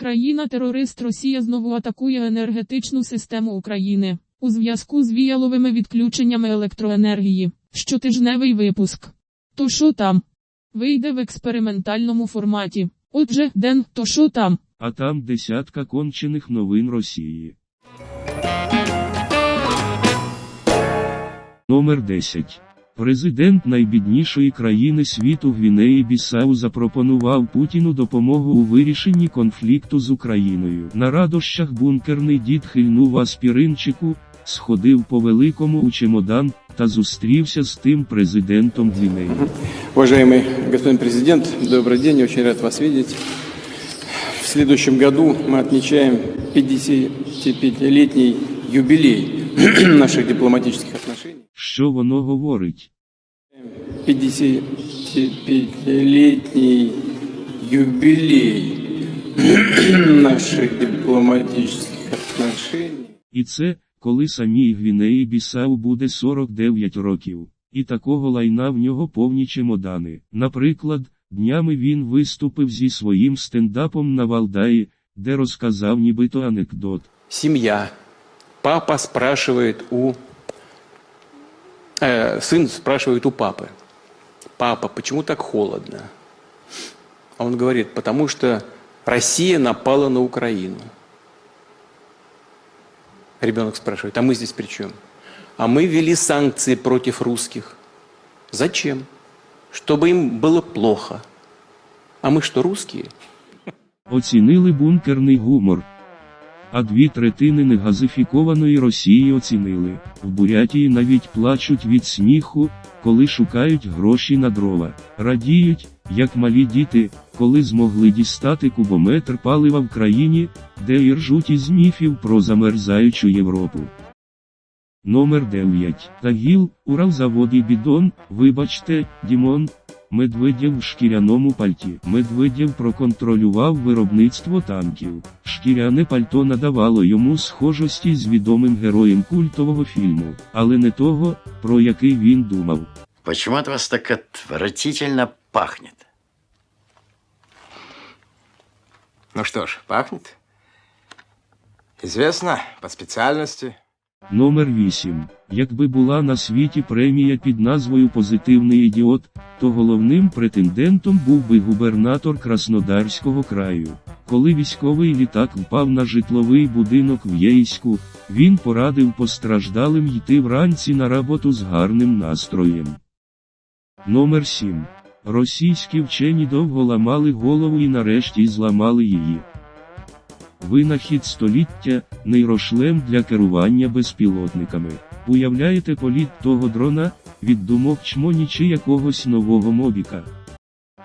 Країна-терорист Росія знову атакує енергетичну систему України у зв'язку з віяловими відключеннями електроенергії. Щотижневий випуск. То що там? Вийде в експериментальному форматі. Отже, Ден, то що там? А там десятка кончених новин Росії. Номер 10. Президент найбіднішої країни світу Гвінеї Бісау запропонував Путіну допомогу у вирішенні конфлікту з Україною. На радощах бункерний дід хильнув аспіринчику, сходив по великому у чемодан та зустрівся з тим президентом Гвінеї. Уважаемый господин президент, добрый день, очень рад вас видеть. В следующем году мы отмечаем 55-летний юбилей наших дипломатических отношений. Що воно говорить? 55-летний юбилей наших дипломатических отношений. І це, коли самій Гвінеї Бісау буде 49 років. І такого лайна в нього повні чемодани. Наприклад, днями він виступив зі своїм стендапом на Валдаї, де розказав нібито анекдот. Семья. Папа спрашивает у... э, сын спрашивает у папы. Папа, почему так холодно? А он говорит, потому что Россия напала на Украину. Ребенок спрашивает, а мы здесь при чем? А мы ввели санкции против русских. Зачем? Чтобы им было плохо. А мы что, русские? Оцінили бункерний гумор. А дві третини негазифікованої Росії оцінили. В Бурятії навіть плачуть від сміху, коли шукають гроші на дрова. Радіють, як малі діти, коли змогли дістати кубометр палива в країні, де і ржуть із міфів про замерзаючу Європу. Номер 9. Тагіл, Уралзавод і бідон, вибачте, Дімон. Медведєв в шкіряному пальті. Медведєв проконтролював виробництво танків. Шкіряне пальто надавало йому схожості з відомим героєм культового фільму, але не того, про який він думав. Почему от вас так отвратительно пахнет? Ну что ж, пахнет. Известно, по специальности. Номер 8. Якби була на світі премія під назвою Позитивний ідіот, то головним претендентом був би губернатор Краснодарського краю. Коли військовий літак впав на житловий будинок в Єйську, він порадив постраждалим йти вранці на роботу з гарним настроєм. Номер 7. Російські вчені довго ламали голову і нарешті зламали її. Винахід століття нейрошлем для керування безпілотниками. Уявляєте політ того дрона від думок чмоні чи якогось нового мобіка.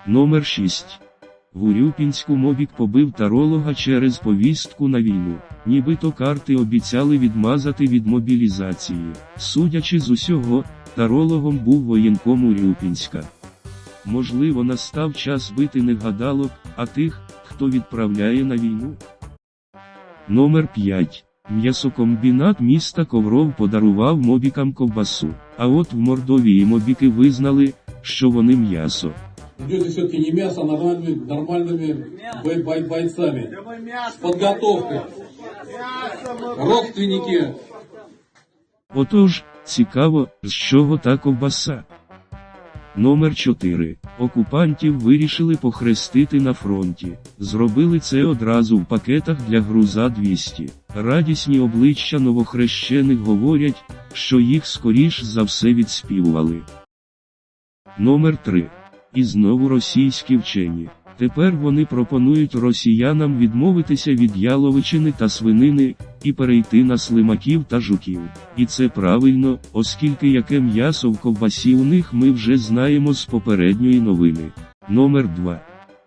Номер 6. В Урюпінську мобік побив таролога через повістку на війну. Нібито карти обіцяли відмазати від мобілізації. Судячи з усього, тарологом був воєнком Урюпінська. Можливо, настав час бити не гадалок, а тих, хто відправляє на війну. Номер 5. М'ясокомбінат міста Ковров подарував мобікам ковбасу. А от в Мордовії мобіки визнали, що вони м'ясо. Идете все-таки не мясо, а нормальными, нормальными бой- бой- бойцами. Подготовкой. Родственники. Отож, цікаво, з чого та ковбаса. Номер 4. Окупантів вирішили похрестити на фронті. Зробили це одразу в пакетах для груза 200. Радісні обличчя новохрещених говорять, що їх скоріш за все відспівували. Номер 3. І знову російські вчені. Тепер вони пропонують росіянам відмовитися від яловичини та свинини і перейти на слимаків та жуків. І це правильно, оскільки яке м'ясо в ковбасі у них ми вже знаємо з попередньої новини. Номер 2.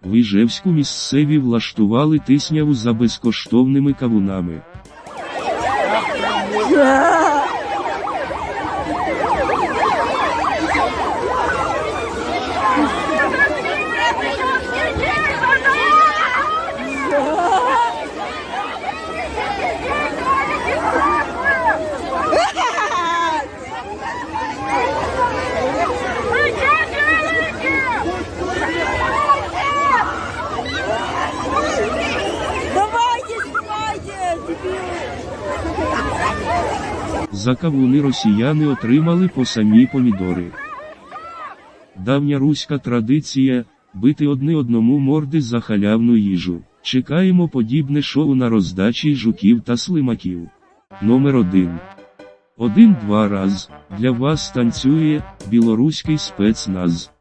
В Іжевську місцеві влаштували тисняву за безкоштовними кавунами. За кавуни росіяни отримали по самі помідори. Давня руська традиція бити одне одному морди за халявну їжу. Чекаємо подібне шоу на роздачі жуків та слимаків. Номер 1. Один-два раз. Для вас танцює білоруський спецназ.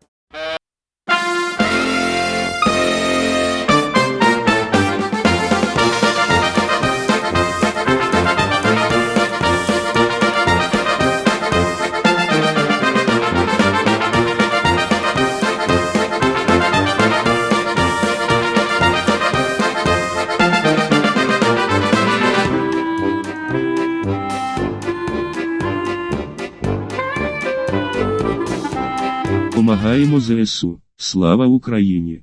Помагаємо ЗСУ. Слава Україні!